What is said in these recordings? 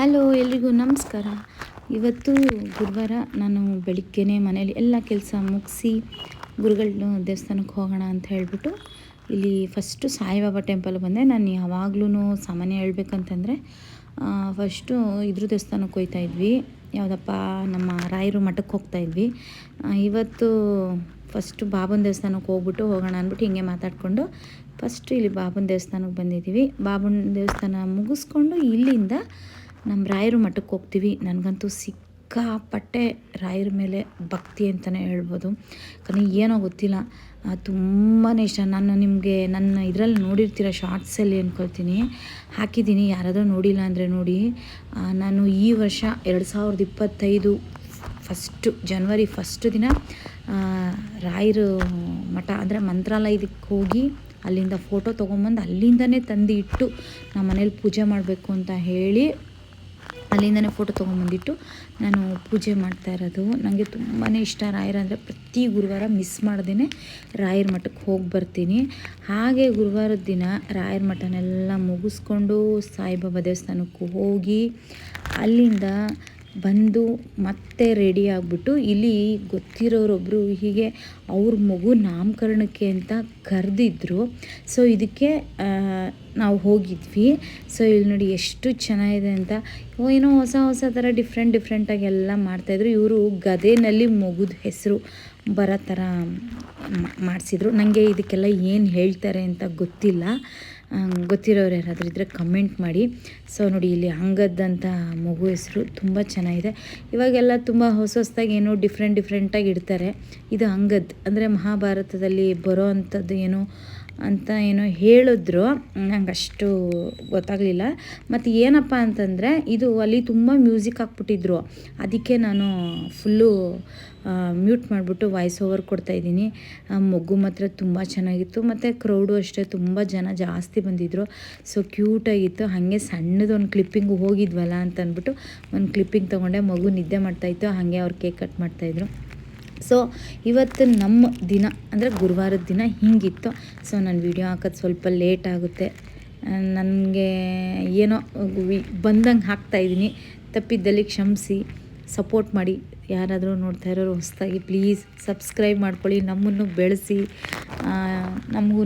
Hello, ಎಲ್ರಿಗೂ ನಮಸ್ಕಾರ. ಇವತ್ತು ಗುರುವಾರ ನಾನು ಬೆಳಿಗ್ಗೆನೆ ಮನೇಲಿ ಎಲ್ಲ ಕೆಲಸ ಮುಗಿಸಿ ಗುರುಗಳ ದೇವಸ್ಥಾನಕ್ಕೆ ಹೋಗೋಣ ಅಂತ ಹೇಳಿಬಿಟ್ಟು ಇಲ್ಲಿ ಫಸ್ಟು ಸಾಯಿಬಾಬಾ ಟೆಂಪಲ್ ಬಂದೆ. ನಾನು ಯಾವಾಗ್ಲೂ ಸಾಮಾನ್ಯ ಹೇಳ್ಬೇಕಂತಂದರೆ ಫಸ್ಟು ಇದ್ರ ದೇವಸ್ಥಾನಕ್ಕೆ ಹೋಗ್ತಾ ಇದ್ವಿ. ಯಾವುದಪ್ಪ, ನಮ್ಮ ರಾಯರು ಮಠಕ್ಕೆ ಹೋಗ್ತಾ ಇದ್ವಿ. ಇವತ್ತು ಫಸ್ಟು ಬಾಬನ ದೇವಸ್ಥಾನಕ್ಕೆ ಹೋಗ್ಬಿಟ್ಟು ಹೋಗೋಣ ಅಂದ್ಬಿಟ್ಟು ಹಿಂಗೆ ಮಾತಾಡಿಕೊಂಡು ಫಸ್ಟು ಇಲ್ಲಿ ಬಾಬನ ದೇವಸ್ಥಾನಕ್ಕೆ ಬಂದಿದ್ದೀವಿ. ಬಾಬನ ದೇವಸ್ಥಾನ ಮುಗಿಸ್ಕೊಂಡು ಇಲ್ಲಿಂದ ನಮ್ಮ ರಾಯರು ಮಠಕ್ಕೆ ಹೋಗ್ತೀವಿ. ನನಗಂತೂ ಸಿಕ್ಕಾಪಟ್ಟೆ ರಾಯರ ಮೇಲೆ ಭಕ್ತಿ ಅಂತಲೇ ಹೇಳ್ಬೋದು. ಯಾಕಂದರೆ ಏನೋ ಗೊತ್ತಿಲ್ಲ. ತುಂಬಾ ಇಷ್ಟ. ನಾನು ನಿಮಗೆ ನನ್ನ ಇದರಲ್ಲಿ ನೋಡಿರ್ತೀರ ಶಾರ್ಟ್ಸಲ್ಲಿ ಅಂದ್ಕೊಳ್ತೀನಿ ಹಾಕಿದ್ದೀನಿ. ಯಾರಾದರೂ ನೋಡಿಲ್ಲ ಅಂದರೆ ನೋಡಿ. ನಾನು ಈ ವರ್ಷ ಎರಡು ಸಾವಿರದ ಇಪ್ಪತ್ತೈದು ಫಸ್ಟು ಜನ್ವರಿ ಫಸ್ಟ್ ದಿನ ರಾಯರು ಮಠ, ಅಂದರೆ ಮಂತ್ರಾಲಯದಕ್ಕೆ ಹೋಗಿ ಅಲ್ಲಿಂದ ಫೋಟೋ ತೊಗೊಂಬಂದು ಅಲ್ಲಿಂದನೇ ತಂದು ಇಟ್ಟು ನಮ್ಮ ಮನೇಲಿ ಪೂಜೆ ಮಾಡಬೇಕು ಅಂತ ಹೇಳಿ ಅಲ್ಲಿಂದನೇ ಫೋಟೋ ತೊಗೊಂಬಂದಿಟ್ಟು ನಾನು ಪೂಜೆ ಮಾಡ್ತಾ ಇರೋದು. ನನಗೆ ತುಂಬಾ ಇಷ್ಟ ರಾಯರ ಅಂದರೆ ಪ್ರತಿ ಗುರುವಾರ ಮಿಸ್ ಮಾಡ್ದೇ ರಾಯರ ಮಠಕ್ಕೆ ಹೋಗಿ ಬರ್ತೀನಿ. ಹಾಗೆ ಗುರುವಾರದ ದಿನ ರಾಯರ ಮಠನೆಲ್ಲ ಮುಗಿಸ್ಕೊಂಡು ಸಾಯಿಬಾಬಾ ದೇವಸ್ಥಾನಕ್ಕೆ ಹೋಗಿ ಅಲ್ಲಿಂದ ಬಂದು ಮತ್ತೆ ರೆಡಿ ಆಗಿಬಿಟ್ಟು ಇಲ್ಲಿ ಗೊತ್ತಿರೋರೊಬ್ಬರು ಹೀಗೆ ಅವ್ರ ಮಗು ನಾಮಕರಣಕ್ಕೆ ಅಂತ ಕರೆದಿದ್ರು. ಸೊ ಇದಕ್ಕೆ ನಾವು ಹೋಗಿದ್ವಿ. ಸೊ ಇಲ್ಲಿ ನೋಡಿ ಎಷ್ಟು ಚೆನ್ನಾಗಿದೆ ಅಂತ. ಏನೋ ಹೊಸ ಹೊಸ ಥರ ಡಿಫ್ರೆಂಟ್ ಡಿಫ್ರೆಂಟಾಗಿ ಎಲ್ಲ ಮಾಡ್ತಾಯಿದ್ರು ಇವರು ಗದೆನಲ್ಲಿ ಮಗುದ ಹೆಸರು ಬರೋ ಥರ ಮಾಡಿಸಿದ್ರು. ನನಗೆ ಇದಕ್ಕೆಲ್ಲ ಏನು ಹೇಳ್ತಾರೆ ಅಂತ ಗೊತ್ತಿಲ್ಲ. ಗೊತ್ತಿರೋರು ಯಾರಾದರೂ ಇದ್ದರೆ ಕಮೆಂಟ್ ಮಾಡಿ. ಸೊ ನೋಡಿ, ಇಲ್ಲಿ ಅಂಗದ್ದಂಥ ಮಗು ಹೆಸರು ತುಂಬ ಚೆನ್ನಾಗಿದೆ. ಇವಾಗೆಲ್ಲ ತುಂಬ ಹೊಸ ಹೊಸದಾಗಿ ಏನೋ ಡಿಫ್ರೆಂಟ್ ಡಿಫ್ರೆಂಟಾಗಿ ಇಡ್ತಾರೆ. ಇದು ಅಂಗದ್, ಅಂದರೆ ಮಹಾಭಾರತದಲ್ಲಿ ಬರೋ ಅಂಥದ್ದು ಏನೋ ಅಂತ ಏನೋ ಹೇಳಿದ್ರು. ನಂಗೆ ಅಷ್ಟು ಗೊತ್ತಾಗಲಿಲ್ಲ. ಮತ್ತು ಏನಪ್ಪ ಅಂತಂದರೆ, ಇದು ಅಲ್ಲಿ ತುಂಬ ಮ್ಯೂಸಿಕ್ ಹಾಕ್ಬಿಟ್ಟಿದ್ರು. ಅದಕ್ಕೆ ನಾನು ಫುಲ್ಲು ಮ್ಯೂಟ್ ಮಾಡಿಬಿಟ್ಟು ವಾಯ್ಸ್ ಓವರ್ ಕೊಡ್ತಾಯಿದ್ದೀನಿ ಮಗು ಮಾತ್ರ ತುಂಬ ಚೆನ್ನಾಗಿತ್ತು. ಮತ್ತು ಕ್ರೌಡು ಅಷ್ಟೇ ತುಂಬ ಜನ ಜಾಸ್ತಿ ಬಂದಿದ್ದರು ಸೊ ಕ್ಯೂಟಾಗಿತ್ತು ಹಾಗೆ ಸಣ್ಣದೊಂದು ಕ್ಲಿಪ್ಪಿಂಗು ಹೋಗಿದ್ವಲ್ಲ ಅಂತ ಅಂದ್ಬಿಟ್ಟು ಒಂದು ಕ್ಲಿಪ್ಪಿಂಗ್ ತೊಗೊಂಡೆ. ಮಗು ನಿದ್ದೆ ಮಾಡ್ತಾಯಿತ್ತು ಹಾಗೆ ಅವ್ರು ಕೇಕ್ ಕಟ್ ಮಾಡ್ತಾಯಿದ್ರು ಸೊ ಇವತ್ತು ನಮ್ಮ ದಿನ, ಅಂದರೆ ಗುರುವಾರದ ದಿನ ಹಿಂಗಿತ್ತು. ಸೊ ನಾನು ವಿಡಿಯೋ ಹಾಕೋದು ಸ್ವಲ್ಪ ಲೇಟ್ ಆಗುತ್ತೆ. ನನಗೆ ಏನೋ ಬಂದಂಗೆ ಹಾಕ್ತಾಯಿದ್ದೀನಿ ತಪ್ಪಿದ್ದಲ್ಲಿ ಕ್ಷಮಿಸಿ ಸಪೋರ್ಟ್ ಮಾಡಿ. ಯಾರಾದರೂ ನೋಡ್ತಾ ಇರೋರು ಹೊಸದಾಗಿ ಪ್ಲೀಸ್ ಸಬ್ಸ್ಕ್ರೈಬ್ ಮಾಡ್ಕೊಳ್ಳಿ. ನಮ್ಮನ್ನು ಬೆಳೆಸಿ. ನಮಗೂ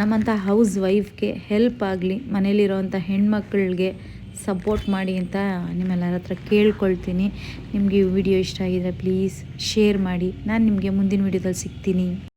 ನಮ್ಮಂಥ ಹೌಸ್ ವೈಫ್ಗೆ ಹೆಲ್ಪ್ ಆಗಲಿ ಮನೇಲಿರೋವಂಥ ಹೆಣ್ಮಕ್ಳಿಗೆ. ಸಪೋರ್ಟ್ ಮಾಡಿ ಅಂತ ನಿಮ್ಮೆಲ್ಲರ ಹತ್ರ ಕೇಳ್ಕೊಳ್ತೀನಿ. ನಿಮಗೆ ವಿಡಿಯೋ ಇಷ್ಟ ಆಗಿದ್ರೆ ಪ್ಲೀಸ್ ಶೇರ್ ಮಾಡಿ. ನಾನು ನಿಮಗೆ ಮುಂದಿನ ವಿಡಿಯೋದಲ್ಲಿ ಸಿಗ್ತೀನಿ.